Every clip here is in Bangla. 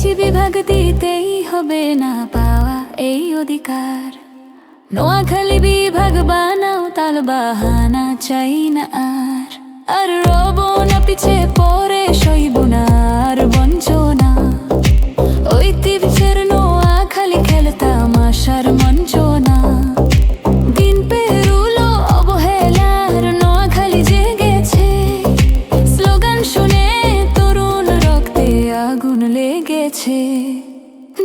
বলছি বিভাগ দিতেই হবে না পাওয়া এই অধিকার। নোয়াখালী বিভাগ বানাও তাল বাহানা চাই না আর। আর রব না পিছে পরে লেগেছে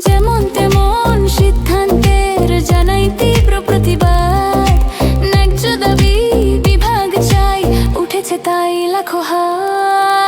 যেমন তেমন সিদ্ধান্তের জানাই তীব্র প্রতিবাদ। ন্যায্য দাবি বিভাগ চাই, উঠেছে তাই লাখো হাত।